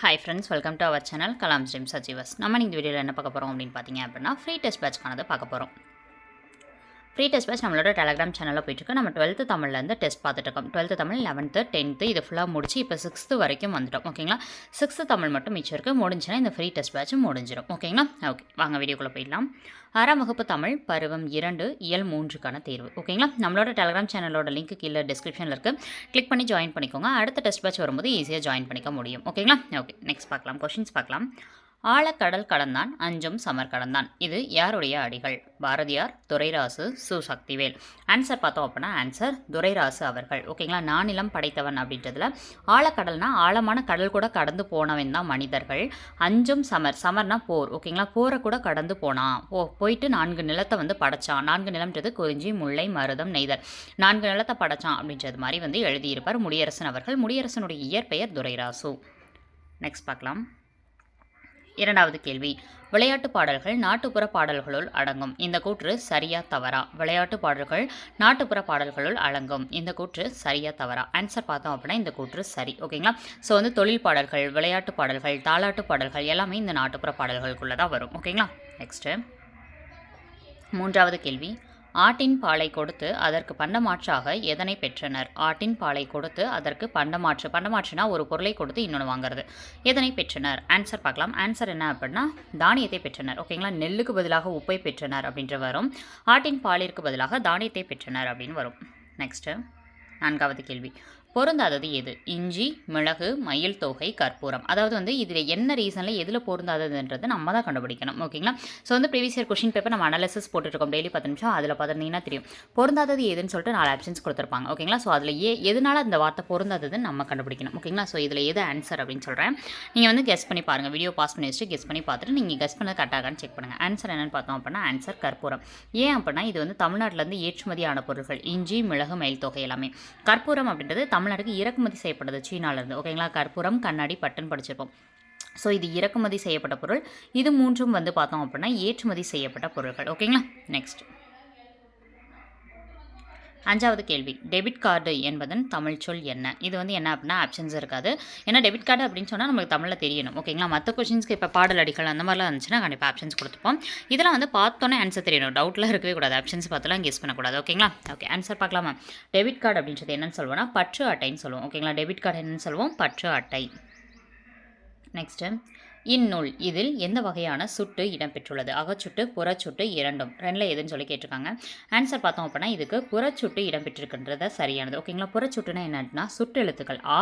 Hi friends welcome to our channel Kalam ஸ்ரீம் சஜீவஸ் நம்ம இந்த வீடியோவில் என்ன பார்க்க போகிறோம் அப்படின்னு பார்த்தீங்க அப்படின்னா ஃப்ரீ டெஸ்ட் பேட்ச்க்கானதை பார்க்க போகிறோம் ஃப்ரீ டெஸ்ட் பேஸ் நம்மளோட டெலகிராம் சேனலில் போயிட்டுருக்கு நம்ம டுவெல்த்து தமிழ்லேருந்து டெஸ்ட் பார்த்துட்டு இருக்கோம். டுவெல்த்து தமிழ் லெவன்த்து டென்த்து இது ஃபுல்லாக முடிச்சு இப்போ சிக்ஸ்த்து வரைக்கும் வந்துட்டோம். ஓகேங்களா சிக்ஸ்த்து தமிழ் மட்டும் மிச்சம் இருக்குது முடிஞ்சுன்னா இந்த ஃப்ரீ டெஸ்ட் பேட்சும் முடிஞ்சிடும் ஓகேங்களா ஓகே வாங்க வீடியோக்குள்ளே போயிடலாம். ஆறாம் வகுப்பு தமிழ் பருவம் இரண்டு இயல் மூன்றுக்கான தேர்வு. ஓகேங்களா நம்மளோட டெலகிராம் சேனலோட லிங்க் கீழே டிஸ்கிரிப்ஷனில் இருக்குது கிளிக் பண்ணி ஜாயின் பண்ணிக்கோங்க. அடுத்த டெஸ்ட் பேட்ச் வரும்போது ஈஸியாக ஜாயின் பண்ணிக்க முடியும். ஓகேங்களா ஓகே நெக்ஸ்ட் பார்க்கலாம். கொஷின்ஸ் பார்க்கலாம். ஆழக்கடல் கடந்தான் அஞ்சும் சமர் கடந்தான். இது யாருடைய அடிகள்? பாரதியார் துரைராசு சு. சக்திவேல். ஆன்சர் பார்த்தோம் அப்படின்னா ஆன்சர் துரைராசு அவர்கள். ஓகேங்களா நானிலம் படைத்தவன் அப்படின்றதுல ஆழக்கடல்னா ஆழமான கடல் கூட கடந்து போனவன் தான் மனிதர்கள். அஞ்சும் சமர். சமர்னா போர். ஓகேங்களா போரை கூட கடந்து போனான். போ போயிட்டு நான்கு நிலத்தை வந்து படைச்சான். நான்கு நிலம்ன்றது குறிஞ்சி முல்லை மருதம் நெய்தல். நான்கு நிலத்தை படைச்சான் அப்படின்றது மாதிரி வந்து எழுதியிருப்பார் முடியரசன் அவர்கள். முடியரசனுடைய இயற்பெயர் துரைராசு. நெக்ஸ்ட் பார்க்கலாம். இரண்டாவது கேள்வி. விளையாட்டு பாடல்கள் நாட்டுப்புற பாடல்களுள் அடங்கும். இந்த கூற்று சரியா தவறா? விளையாட்டு பாடல்கள் நாட்டுப்புற பாடல்களுள் அடங்கும். இந்த கூற்று சரியா தவறா? ஆன்சர் பார்த்தோம் அப்படின்னா இந்த கூற்று சரி. ஓகேங்களா? ஸோ வந்து தொழில் பாடல்கள் விளையாட்டு பாடல்கள் தாலாட்டு பாடல்கள் எல்லாமே இந்த நாட்டுப்புற பாடல்களுக்குள்ளே தான் வரும். ஓகேங்களா? நெக்ஸ்ட்டு மூன்றாவது கேள்வி. ஆட்டின் பாலை கொடுத்து அதற்கு பண்டமாற்றாக எதனை பெற்றனர்? ஆட்டின் பாலை கொடுத்து அதற்கு பண்டமாற்று. பண்டமாற்றுனா ஒரு பொருளை கொடுத்து இன்னொன்று வாங்குறது. எதனை பெற்றனர்? ஆன்சர் பார்க்கலாம். ஆன்சர் என்ன அப்படின்னா தானியத்தை பெற்றனர். ஓகேங்களா நெல்லுக்கு பதிலாக உப்பை பெற்றனர் அப்படின்ற வரும். ஆட்டின் பாலிற்கு பதிலாக தானியத்தை பெற்றனர் அப்படின்னு வரும். நெக்ஸ்ட்டு நான்காவது கேள்வி. பொருந்தாதது எது? இஞ்சி மிளகு மயில் தொகை கற்பூரம். அதாவது வந்து இதில் என்ன ரீசனில் எதில் பொருந்தாததுன்றது நம்ம தான் கண்டுபிடிக்கணும். ஓகேங்களா? ஸோ வந்து ப்ரீவியஸ் இயர் கொஷின் பேப்பர் நம்ம அனாலிசிஸ் போட்டுருக்கோம் டெய்லி பத்து நிமிஷம். அதில் பார்த்துருந்தீங்கன்னா தெரியும். பொருந்தாதது எதுன்னு சொல்லிட்டு நாலு ஆப்ஷன்ஸ் கொடுத்துருப்பாங்க. ஓகேங்களா? ஸோ அதில் ஏ எதனால அந்த வார்த்தை பொருந்தாததுன்னு நம்ம கண்டுபிடிக்கணும். ஓகேங்களா? ஸோ இதில் எது ஆன்சர் அப்படின்னு சொல்கிறேன் நீங்கள் வந்து கெஸ் பண்ணி பாருங்கள் வீடியோ பாஸ் பண்ணி வச்சுட்டு கெஸ் பண்ணி பார்த்துட்டு நீங்கள் கெஸ் பண்ணது கரெக்டாகான்னு செக் பண்ணுங்கள் ஆன்சர் என்னென்னு பார்த்தோம் அப்படின்னா ஆன்சர் கற்பூரம். ஏன் அப்படின்னா இது வந்து தமிழ்நாட்டிலேருந்து ஏற்றுமதியான பொருட்கள். இஞ்சி மிளகு மயில் தொகை எல்லாமே. கற்பூரம் அப்படின்றது தமிழ்நாட்டுக்கு இறக்குமதி செய்யப்படுது சீனாலேருந்து ஓகேங்களா? கற்பூரம் கண்ணாடி பட்டன் படிச்சிருப்போம். ஸோ இது இறக்குமதி செய்யப்பட்ட பொருள். இது மூன்றும் வந்து பார்த்தோம் அப்படின்னா ஏற்றுமதி செய்யப்பட்ட பொருட்கள் ஓகேங்களா? நெக்ஸ்ட் அஞ்சாவது கேள்வி டெபிட் கார்டு என்பதன் தமிழ் சொல் என்ன? இது வந்து என்ன அப்படின்னா ஆப்ஷன்ஸ் இருக்காது. ஏன்னா டெபிட் கார்டு அப்படின்னு சொன்னால் நமக்கு தமிழில் தெரியணும். ஓகேங்களா மற்ற கொஷின்ஸ்க்கு இப்போ பாடல் அடிக்கல் அந்த மாதிரிலாம் இருந்துச்சுன்னா கண்டிப்பாக ஆப்ஷன்ஸ் கொடுத்துப்போம். இதெல்லாம் வந்து பார்த்தோன்னே ஆன்சர் தெரியணும். டவுட்லாம் இருக்கவே கூடாது. ஆப்ஷன்ஸ் பார்த்துலாம் கெஸ் பண்ணக்கூடாது. ஓகேங்களா ஓகே ஆன்சர் பார்க்கலாமா? டெபிட் கார்டு அப்படின்றது என்னன்னு சொல்லுவோம்னா பற்று அட்டைன்னு சொல்லுவோம் ஓகேங்களா டெபிட் கார்டு என்னன்னு சொல்லுவோம் பற்று அட்டை. நெக்ஸ்ட்டு இந்நூல் இதில் எந்த வகையான சுட்டு இடம்பெற்றுள்ளது? அகச்சுட்டு புறச்சுட்டு இரண்டும். ரெண்டில் எதுன்னு சொல்லி கேட்டிருக்காங்க. ஆன்சர் பார்த்தோம் அப்படின்னா இதுக்கு புறச்சுட்டு இடம்பெற்றிருக்கின்றத சரியானது. ஓகேங்களா புறச்சுட்டுனா என்னன்னா சுட்டு எழுத்துக்கள். ஆ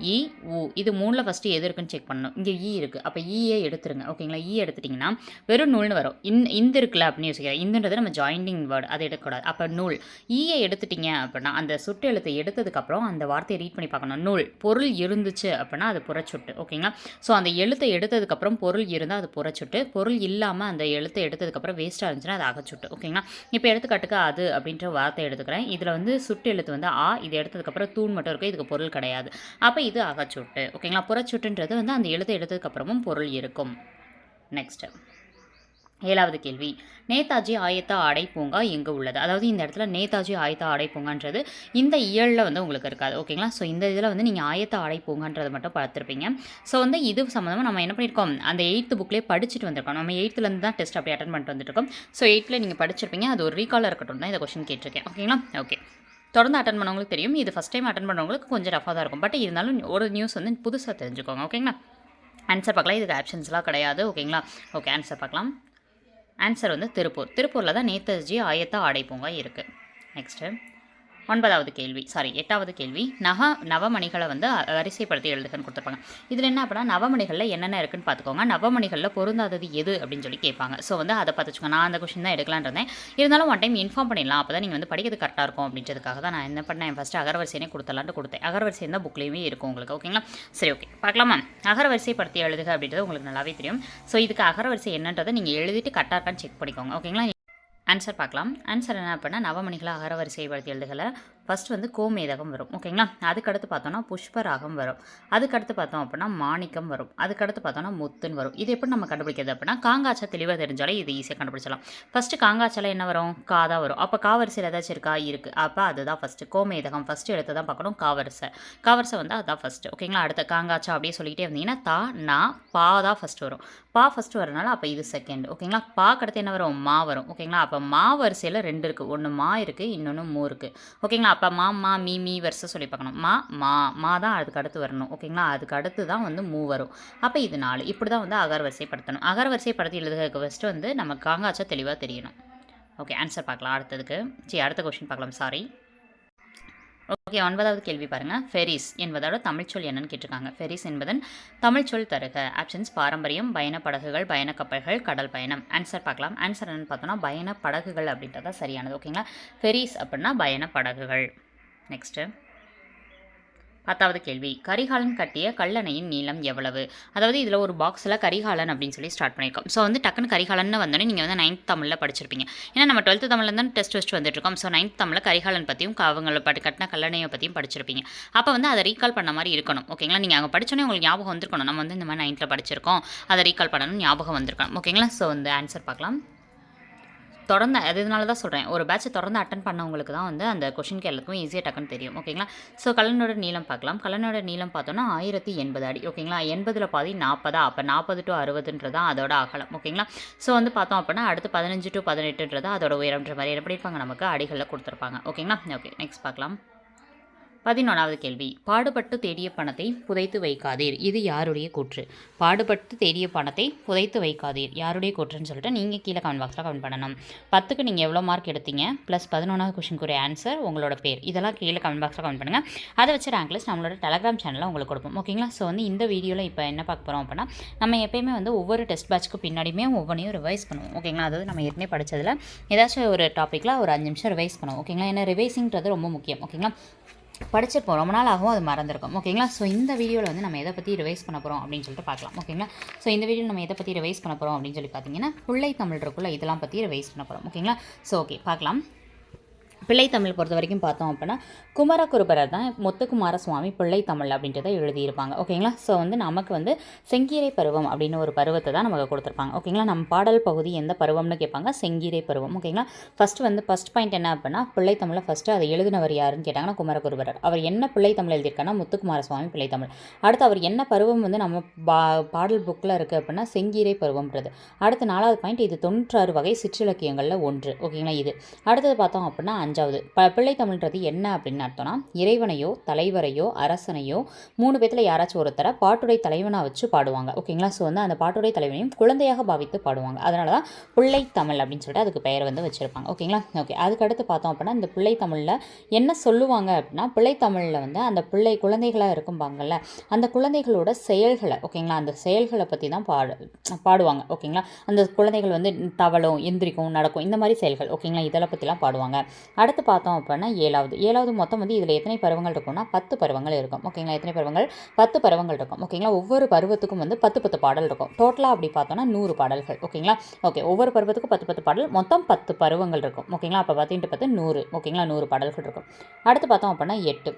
இ உ. இது மூணில் ஃபஸ்ட்டு எது இருக்குன்னு செக் பண்ணணும். இங்கே ஈ இருக்குது அப்போ ஈயே எடுத்துருங்க. ஓகேங்களா ஈ எடுத்துட்டிங்கன்னா வெறும் நூல்னு வரும். இந் இந்த இருக்குல்ல அப்படின்னு யோசிக்கிறேன் இந்துன்றது நம்ம ஜாயிண்டிங் வேர்டு அதை எடுக்கக்கூடாது. அப்போ நூல். ஈயை எடுத்துட்டீங்க அப்படின்னா அந்த சுட்டு எழுத்தை எடுத்ததுக்கப்புறம் அந்த வார்த்தையை ரீட் பண்ணி பார்க்கணும். நூல். பொருள் இருந்துச்சு அப்படின்னா அது புறச்சுட்டு. ஓகேங்களா ஸோ அந்த எழுத்தை எடுத்ததுக்கப்புறம் பொருள் இருந்தால் அது புறச்சுட்டு பொருள் இல்லாமல் அந்த எழுத்தை எடுத்ததுக்கப்புறம் வேஸ்ட்டாக இருந்துச்சுன்னா அது அகச்சுட்டு ஓகேங்களா? இப்போ எடுத்துக்காட்டுக்கு அது அப்படின்ற வார்த்தை எடுத்துக்கிறேன். இதில் வந்து சுட்டு எழுத்து வந்து ஆ இது எடுத்ததுக்கப்புறம் தூண் மட்டும் இருக்கும் இதுக்கு பொருள் கிடையாது. அப்போ இது அகச்சுட்டு ஓகேங்களா? புறச்சுட்டுன்றது வந்து அந்த எழுத்தை எடுத்ததுக்கப்புறமும் பொருள் இருக்கும். நெக்ஸ்ட்டு ஏழாவது கேள்வி. நேதாஜி ஆயத்த ஆடை பூங்கா எங்கே உள்ளது? அதாவது இந்த இடத்துல நேதாஜி ஆயத்த ஆடை பூங்கான்றது இந்த இயலில் வந்து உங்களுக்கு இருக்காது. ஓகேங்களா? ஸோ இந்த இதில் வந்து நீங்கள் ஆயத்த ஆடை பூங்கான்றதை மட்டும் பார்த்துருப்பீங்க. ஸோ வந்து இது சம்மந்தமாக நம்ம என்ன பண்ணியிருக்கோம்? அந்த எயித்து புக்லேயே படிச்சுட்டு வந்திருக்கோம். நம்ம எயித்துலேருந்து தான் டெஸ்ட் அப்படி அட்டன் பண்ணிட்டு வந்துருக்கோம். ஸோ எயித்தில் நீங்கள் படிச்சிருப்பீங்க. அது ஒரு ரீகாலாக இருக்கட்டும். தான் இந்த கொஷின் கேட்டிருக்கேன். ஓகேங்களா? ஓகே தொடர்ந்து அட்டன் பண்ணவங்களுக்கு தெரியும். இது ஃபஸ்ட் டைம் அட்டன் பண்ணவங்களுக்கு கொஞ்சம் ரஃபாக தான் இருக்கும். பட் இருந்தாலும் ஒரு நியூஸ் வந்து புதுசாக தெரிஞ்சுக்கோங்க. ஓகேங்களா? ஆன்சர் பார்க்கலாம். இதுக்கு ஆப்ஷன்ஸ்லாம் கிடையாது. ஓகேங்களா? ஓகே ஆன்சர் பார்க்கலாம். ஆன்சர் வந்து திருப்பூர். திருப்பூரில் தான் நேதாஜி ஆயத்த ஆடை பூங்கா இருக்குது நெக்ஸ்ட்டு ஒன்பதாவது கேள்வி. சாரி எட்டாவது கேள்வி. நக நவமணிகளை வந்து வரிசைப்படுத்தி எழுதுகன்னு கொடுத்துருப்பாங்க. இதில் என்ன அப்படின்னா நவமணிகளில் என்னென்ன இருக்குன்னு பார்த்துக்கோங்க. நவமணிகளில் பொருந்தாதது எது அப்படின்னு சொல்லி கேட்பாங்க. ஸோ வந்து அதை பார்த்துச்சுக்கோங்க. நான் அந்த கொஷின் தான் எடுக்கலான் இருந்தேன். இருந்தாலும் ஒன் டைம் இன்ஃபார்ம் பண்ணிடலாம். அப்போ தான் நீங்கள் வந்து படிக்கிறது கரெக்டாக இருக்கும் அப்படின்றதுக்காக தான் நான் என்ன பண்ணேன்? ஃபஸ்ட்டு அகரவரிசைனே கொடுத்தலான்ட்டு கொடுத்தேன். அகரவரிசை தான் புக்லேயுமே இருக்கும் உங்களுக்கு. ஓகேங்களா சரி ஓகே பார்க்கலாமா? அகரவரிசைப்படுத்தி எழுதுக அப்படின்றது உங்களுக்கு நல்லாவே தெரியும். ஸோ இதுக்கு அகரவரிசை என்னன்றதை நீங்கள் எழுதிட்டு கரெக்டாக இருக்கான்னு செக் பண்ணிக்கோங்க. ஓகேங்களா ஆன்சர் பார்க்கலாம். ஆன்சர் என்ன அப்படின்னா நவமணிகளை அகரவரிசைப்படுத்தி எழுதுகளை ஃபஸ்ட் வந்து கோமேதகம் வரும். ஓகேங்களா அதுக்கடுத்து பார்த்தோன்னா புஷ்பராகம் வரும். அதுக்கடுத்து பார்த்தோம் அப்படின்னா மாணிக்கம் வரும். அதுக்கடுத்து பார்த்தோன்னா முத்துன்னு வரும். இது எப்படி நம்ம கண்டுபிடிக்கிறது அப்படின்னா காங்காச்சா தெளிவாக தெரிஞ்சாலே இது ஈஸியாக கண்டுபிடிச்சலாம் ஃபஸ்ட்டு காங்காச்சால என்ன வரும்? கா தான் வரும். அப்போ காவரிசையில் ஏதாச்சும் இருக்கா? இருக்குது அப்போ அதுதான் ஃபஸ்ட்டு கோமேதகம் ஃபஸ்ட்டு எடுத்து தான் பார்க்கணும். காவரிசை. காவரிசை வந்து அதுதான் ஃபஸ்ட்டு ஓகேங்களா அடுத்த காங்காச்சா அப்படியே சொல்லிக்கிட்டே இருந்தீங்கன்னா தா நா பா தான் ஃபஸ்ட்டு வரும். பா ஃபஸ்ட்டு வரனால அப்போ இது செகண்ட் ஓகேங்களா பா அடுத்து என்ன வரும்? மா வரும். ஓகேங்களா அப்போ மா வரிசையில் ரெண்டு இருக்குது ஒன்று மா இருக்குது இன்னொன்று மூ இருக்குது ஓகேங்களா அப்போ மா மா மீ மீ வரிசை சொல்லி பார்க்கணும். மா மா மா தான் அதுக்கு அடுத்து வரணும். ஓகேங்களா அதுக்கு அடுத்து தான் வந்து மூ வரும். அப்போ இது நாலு. இப்படி தான் வந்து அகர் வரிசைப்படுத்தணும். அகர் எழுதுறதுக்கு ஃபஸ்ட்டு வந்து நம்ம காங்காச்சா தெளிவாக தெரியணும். ஓகே ஆன்சர் பார்க்கலாம். அடுத்ததுக்கு. சரி அடுத்த கொஷின் பார்க்கலாம். சாரி ஓகே ஒன்பதாவது கேள்வி பாருங்கள் ஃபெரிஸ் என்பதோட தமிழ்ச்சொல் என்னன்னு கேட்டிருக்காங்க. ஃபெரிஸ் என்பதன் தமிழ்ச்சொல் தருக. ஆப்ஷன்ஸ் பாரம்பரியம் பயண படகுகள் பயண கப்பல்கள் கடல் பயணம். ஆன்சர் பார்க்கலாம். ஆன்சர் என்னன்னு பார்த்தோன்னா பயண படகுகள் அப்படின்றதா சரியானது ஓகேங்களா ஃபெரிஸ் அப்படின்னா பயண படகுகள் நெக்ஸ்ட்டு பத்தாவது கேள்வி. கரிகாலன் கட்டிய கல்லணையின் நீளம் எவ்வளவு? அதாவது இதில் ஒரு பாக்ஸில் கரிகாலன் அப்படின்னு சொல்லி ஸ்டார்ட் பண்ணியிருக்கோம். ஸோ வந்து டக்குன்னு கரிகாலன்னு வந்தோடனே நீங்கள் வந்து நைன்த் தமிழில் படிச்சிருப்பீங்க. ஏன்னா நம்ம டுவெல்த்து தமிழில் தான் டெஸ்ட் வச்சு வந்துட்டு இருக்கோம் ஸோ நைன்த் தமிழில் கரிகாலன் பற்றியும் அவங்கள பட்டு கட்டின கல்லணையை பற்றியும் படிச்சிருப்பீங்க. அப்போ வந்து அதை ரீகால் பண்ண மாதிரி இருக்கணும். ஓகேங்களா நீங்கள் அங்கே படித்தோன்னே உங்களுக்கு ஞாபகம் வந்திருக்கணும். நம்ம வந்து இந்த மாதிரி நைன்த்தில் படிச்சிருக்கோம். அதை ரீகால் பண்ணணும் ஞாபகம் வந்திருக்கணும். ஓகேங்களா ஸோ வந்து ஆன்சர் பார்க்கலாம். தொடர்ந்து அது இதனால தான் சொல்கிறேன் ஒரு பேட்சை தொடர்ந்து அட்டன் பண்ணவங்களுக்கு தான் வந்து அந்த கொஷினுக்கு எல்லாத்துக்கும் ஈஸியாக டக்குன்னு தெரியும். ஓகேங்களா ஸோ கல்லனோட நீளம் பார்க்கலாம். கல்லனோட நீளம் பார்த்தோன்னா ஆயிரத்தி எண்பது அடி. ஓகேங்களா எண்பதில் பாதி நாற்பதா அப்போ நாற்பது டு அறுபதுன்றது அதோட அகலம். ஓகேங்களா ஸோ வந்து பார்த்தோம் அப்படின்னா அடுத்து பதினஞ்சு டு பதினெட்டுன்றது அதோட உயரம்ன்ற மாதிரி எப்படி இருப்பாங்க நமக்கு அடிகளில் கொடுத்துருப்பாங்க. ஓகேங்களா ஓகே நெக்ஸ்ட் பார்க்கலாம். பதினொன்றாவது கேள்வி. பாடுபட்டு தேடிய பணத்தை புதைத்து வைக்காதீர். இது யாருடைய கூற்று? பாடுபட்டு தேடிய பணத்தை புதைத்து வைக்காதீர். யாருடைய கூற்றுன்னு சொல்லிட்டு நீங்கள் கீழே கமெண்ட் பாக்ஸில் கமெண்ட் பண்ணணும். பத்துக்கு நீங்கள் எவ்வளோ மார்க் எடுத்தீங்க? ப்ளஸ் பதினொன்றாவது கொஷினுக்குரிய ஆன்சர் உங்களோட பேர். இதெல்லாம் கீழே கமெண்ட் பாக்ஸில் கமெண்ட் பண்ணுங்கள் அதை வச்சு ரேங்க் லிஸ்ட் நம்மளோட டெலகிராம் சேனலில் உங்களுக்கு கொடுப்போம். ஓகேங்களா ஸோ வந்து இந்த வீடியோவில் இப்போ என்ன பார்க்க போகிறோம் அப்படின்னா நம்ம எப்பயுமே வந்து ஒவ்வொரு டெஸ்ட் பேட்ச்க்கு பின்னாடியுமே ஒவ்வொன்றையும் ரிவைஸ் பண்ணுவோம். ஓகேங்களா அதாவது நம்ம ஏற்கனவே படித்ததில் ஏதாச்சும் ஒரு டாப்பிக்கில் ஒரு அஞ்சு நிமிஷம் ரிவைஸ் பண்ணுவோம். ஓகேங்களா ஏன்னா ரிவைஸிங்கிறது ரொம்ப முக்கியம். ஓகேங்களா படிச்சிருப்போம். ரொம்ப நாள் ஆகும் அது மறந்துருக்கும். ஓகேங்களா ஸோ இந்த வீடியோவில் வந்து நம்ம எதை பற்றி ரிவைஸ் பண்ண போகிறோம் அப்படின்னு சொல்லிட்டு பார்க்கலாம். ஓகேங்களா ஸோ இந்த வீடியோ நம்ம எதை பற்றி ரிவைஸ் பண்ண போகிறோம் அப்படின்னு சொல்லி பார்த்தீங்கன்னா பிள்ளை தமிழ் இருக்குள்ள இதெல்லாம் பற்றி ரிவைஸ் பண்ண போகிறோம் ஓகேங்களா ஸோ ஓகே பார்க்கலாம். பிள்ளை தமிழ் பொறுத்த வரைக்கும் பார்த்தோம் அப்படின்னா குமரகுருபரர் தான் முத்துக்குமார சுவாமி பிள்ளை தமிழ் அப்படின்றத எழுதியிருப்பாங்க. ஓகேங்களா? ஸோ வந்து நமக்கு வந்து செங்கீரை பருவம் அப்படின்னு ஒரு பருவத்தை தான் நமக்கு கொடுத்துருப்பாங்க. ஓகேங்களா? நம்ம பாடல் பகுதி எந்த பருவம்னு கேட்பாங்க? செங்கீரை பருவம். ஓகேங்களா? ஃபஸ்ட்டு வந்து ஃபஸ்ட் பாயிண்ட் என்ன அப்படின்னா பிள்ளை தமிழில் ஃபஸ்ட்டு அதை எழுதினவர் யாருன்னு கேட்டாங்கன்னா குமரகுருபரர். அவர் என்ன பிள்ளை தமிழ் எழுதியிருக்காங்கன்னா முத்துக்குமார சுவாமி பிள்ளை தமிழ். அடுத்து அவர் என்ன பருவம் வந்து நம்ம பா பாடல் புக்கில் இருக்குது அப்படின்னா செங்கீரை பருவம்ன்றது. அடுத்த நாலாவது பாயிண்ட் இது தொண்ணூற்றாறு வகை சிற்றிலக்கியங்களில் ஒன்று. ஓகேங்களா? இது. அடுத்தது பார்த்தோம் அப்படின்னா அஞ்சாவது. ப பிள்ளை தமிழ்ன்றது என்ன அப்படின்னு அர்த்தம்னா இறைவனையோ தலைவரையோ அரசனையோ மூணு பேத்தில் யாராச்சும் ஒருத்தரை பாட்டுடை தலைவனாக வச்சு பாடுவாங்க. ஓகேங்களா? ஸோ வந்து அந்த பாட்டுடை தலைவனையும் குழந்தையாக பாவித்து பாடுவாங்க. அதனால தான் பிள்ளை தமிழ் அப்படின்னு சொல்லிட்டு அதுக்கு பெயர் வந்து வச்சுருப்பாங்க. ஓகேங்களா? ஓகே அதுக்கடுத்து பார்த்தோம் அப்படின்னா இந்த பிள்ளை தமிழில் என்ன சொல்லுவாங்க அப்படின்னா பிள்ளை தமிழில் வந்து அந்த பிள்ளை குழந்தைகளாக இருக்கும்பாங்கல்ல அந்த குழந்தைகளோட செயல்களை ஓகேங்களா? அந்த செயல்களை பற்றி தான் பாடு பாடுவாங்க. ஓகேங்களா? அந்த குழந்தைகள் வந்து தவளும் எந்திரிக்கும் நடக்கும் இந்த மாதிரி செயல்கள் ஓகேங்களா? இதெல்லாம் பற்றிலாம் பாடுவாங்க. அடுத்து பார்த்தோம் அப்படின்னா ஏழாவது. ஏழாவது மொத்தம் வந்து இதில் எத்தனை பருவங்கள் இருக்கும்னா பத்து பருவங்கள் இருக்கும். ஓகேங்களா எத்தனை பருவங்கள்? பத்து பருவங்கள் இருக்கும். ஓகேங்களா ஒவ்வொரு பருவத்துக்கும் வந்து பத்து பத்து பாடல் இருக்கும். டோட்டலாக அப்படி பார்த்தோன்னா நூறு பாடல்கள். ஓகேங்களா ஓகே ஒவ்வொரு பருவத்துக்கும் பத்து பத்து பாடல். மொத்தம் பத்து பருவங்கள் இருக்கும். ஓகேங்களா அப்போ பத்து பத்து நூறு. ஓகேங்களா நூறு பாடல்கள் இருக்கும். அடுத்து பார்த்தோம் அப்படின்னா எட்டு.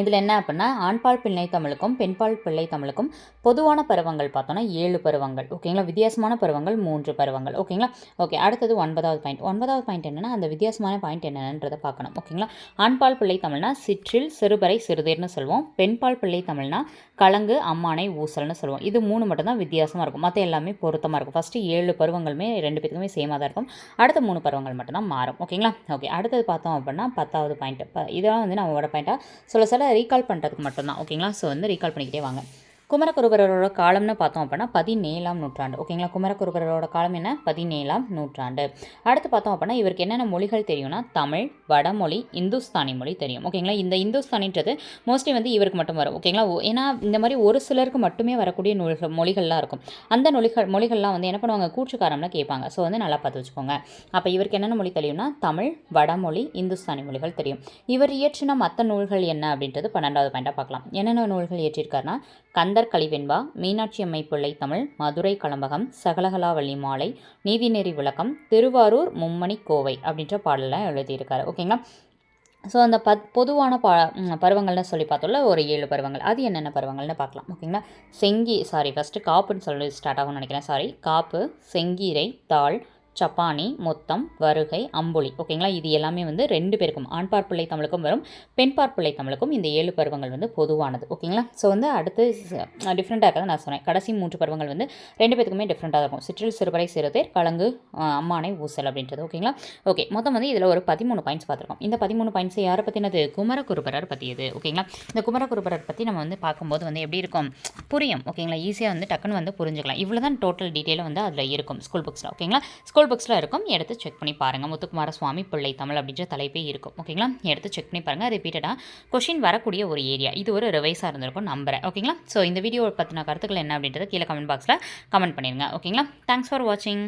இதில் என்ன அப்படின்னா ஆண்பால் பிள்ளை தமிழுக்கும் பெண்பால் பிள்ளை தமிழுக்கும் பொதுவான பருவங்கள் பார்த்தோன்னா ஏழு பருவங்கள். ஓகேங்களா வித்தியாசமான பருவங்கள் மூன்று பருவங்கள். ஓகேங்களா ஓகே அடுத்தது ஒன்பதாவது பாயிண்ட் ஒன்பதாவது பாயிண்ட் என்னென்னா அந்த வித்தியாசமான பாயிண்ட் என்னன்றதை பார்க்கணும். ஓகேங்களா ஆண்பால் பிள்ளை தமிழ்னா சிற்றில் சிறுபறை சிறுதேர்னு சொல்லுவோம். பெண்பால் பிள்ளை தமிழ்னா கலங்கு அம்மானை ஊசல்னு சொல்லுவோம். இது மூணு மட்டும்தான் வித்தியாசமாக இருக்கும். மற்ற எல்லாமே பொருத்தமாக இருக்கும். ஃபஸ்ட்டு ஏழு பருவங்களுமே ரெண்டு பேருக்குமே சேமாக தான் இருக்கும். அடுத்த மூணு பருவங்கள் மட்டும்தான் மாறும். ஓகேங்களா ஓகே அடுத்தது பார்த்தோம் அப்படின்னா பத்தாவது பாயிண்ட் இதெல்லாம் வந்து நம்மளோட பாயிண்ட்டாக சொல்ல சொல்ல ரீகால் பண்ணுறதுக்கு மட்டும்தான். ஓகேங்களா ஸோ வந்து ரீகால் பண்ணிக்கிட்டே வாங்க. குமரகுருபரரோட காலம்னு பார்த்தோம் அப்படின்னா பதினேழாம் நூற்றாண்டு. ஓகேங்களா? குமரகுருபரரோட காலம் என்ன? பதினேழாம் நூற்றாண்டு. அடுத்து பார்த்தோம் அப்படின்னா இவருக்கு என்னென்ன மொழிகள் தெரியும்னா தமிழ் வடமொழி இந்துஸ்தானி மொழி தெரியும். ஓகேங்களா? இந்த இந்துஸ்தானின்றது மோஸ்ட்லி வந்து இவருக்கு மட்டும் வரும். ஓகேங்களா? ஓ- ஏன்னா இந்த மாதிரி ஒரு சிலருக்கு மட்டுமே வரக்கூடிய நூல்கள் மொழிகள்லாம் இருக்கும். அந்த மொழிகள் மொழிகள்லாம் வந்து என்ன பண்ணுவாங்க? கூற்றுக்காரம்ல கேட்பாங்க. ஸோ வந்து நல்லா பார்த்து வச்சுக்கோங்க. அப்போ இவருக்கு என்னென்ன மொழி தெரியும்னா தமிழ் வடமொழி இந்துஸ்தானி மொழிகள் தெரியும். இவர் இயற்றின மற்ற நூல்கள் என்ன அப்படின்றது பன்னெண்டாவது பாயிண்டாக பார்க்கலாம். என்னென்ன நூல்கள் இயற்றியிருக்காருனா கந்தர் கலிவெண்பா மீனாட்சி அம்மை பிள்ளை தமிழ் மதுரை கலம்பகம் சகலகலாவள்ளி மாலை நீதிநெறி விளக்கம் திருவாரூர் மும்மணி கோவை அப்படின்ற பாடலாம் எழுதியிருக்காரு. ஓகேங்களா? ஸோ அந்த பத் பொதுவான பா பருவங்கள்னு சொல்லி பார்த்தோம்ல ஒரு ஏழு பருவங்கள். அது என்னென்ன பருவங்கள்னு பார்க்கலாம். ஓகேங்களா? செங்கி சாரி ஃபஸ்ட்டு காப்புன்னு சொல்லி ஸ்டார்ட் ஆகும்னு நினைக்கிறேன். சாரி காப்பு செங்கீரை தாள் சப்பானி மொத்தம் வருகை அம்புலி. ஓகேங்களா? இது எல்லாமே வந்து ரெண்டு பேருக்கும். ஆண்பார் பிள்ளை தமிழுக்கும் வரும் பெண்பார் பிள்ளை தமிழுக்கும் இந்த ஏழு பருவங்கள் வந்து பொதுவானது. ஓகேங்களா? ஸோ வந்து அடுத்து டிஃப்ரெண்ட்டாக இருக்கிறத நான் சொன்னேன். கடைசி மூன்று பருவங்கள் வந்து ரெண்டு பேருக்குமே டிஃப்ரெண்ட்டாக இருக்கும். சிற்றில் சிறுபறை சிறுதேர் கலங்கு அம்மானை ஊசல் அப்படின்றது. ஓகேங்களா? ஓகே. மொத்தம் வந்து இதில் ஒரு பதிமூணு பாயிண்ட்ஸ் பார்த்துருக்கோம். இந்த பதிமூணு பாயிண்ட்ஸ் யாரை பற்றினது குமரகுருபரர் பற்றியது ஓகேங்களா? இந்த குமரகுருபரர் பற்றி நம்ம வந்து பார்க்கும்போது வந்து எப்படி இருக்கும்? புரியும். ஓகேங்களா? ஈஸியாக வந்து டக்குன்னு வந்து புரிஞ்சுக்கலாம். இவ்வளோ தான் டோட்டல் டீட்டெயிலும் வந்து அதில் இருக்கும் ஸ்கூல் புக்ஸில் ஓகேங்களா? ஸ்கூல் புக்ஸில் இருக்கும். எடுத்து செக் பண்ணி பாருங்கள் முத்துக்குமார சுவாமி பிள்ளை தமிழ் அப்படின்ற தலைப்பே இருக்கும். ஓகேங்களா எடுத்து செக் பண்ணி பாருங்கள் ரிப்பீட்டடாக கொஷின் வரக்கூடிய ஒரு ஏரியா இது ஒரு ரிவைஸாக இருந்திருக்கும். நம்புறேன். ஓகேங்களா ஸோ இந்த வீடியோ பற்றின கருத்துக்கள் என்ன அப்படின்றத கீழே கமெண்ட் பாக்ஸில் கமெண்ட் பண்ணிடுங்க ஓகேங்களா தேங்க்ஸ் ஃபார் வாட்சிங்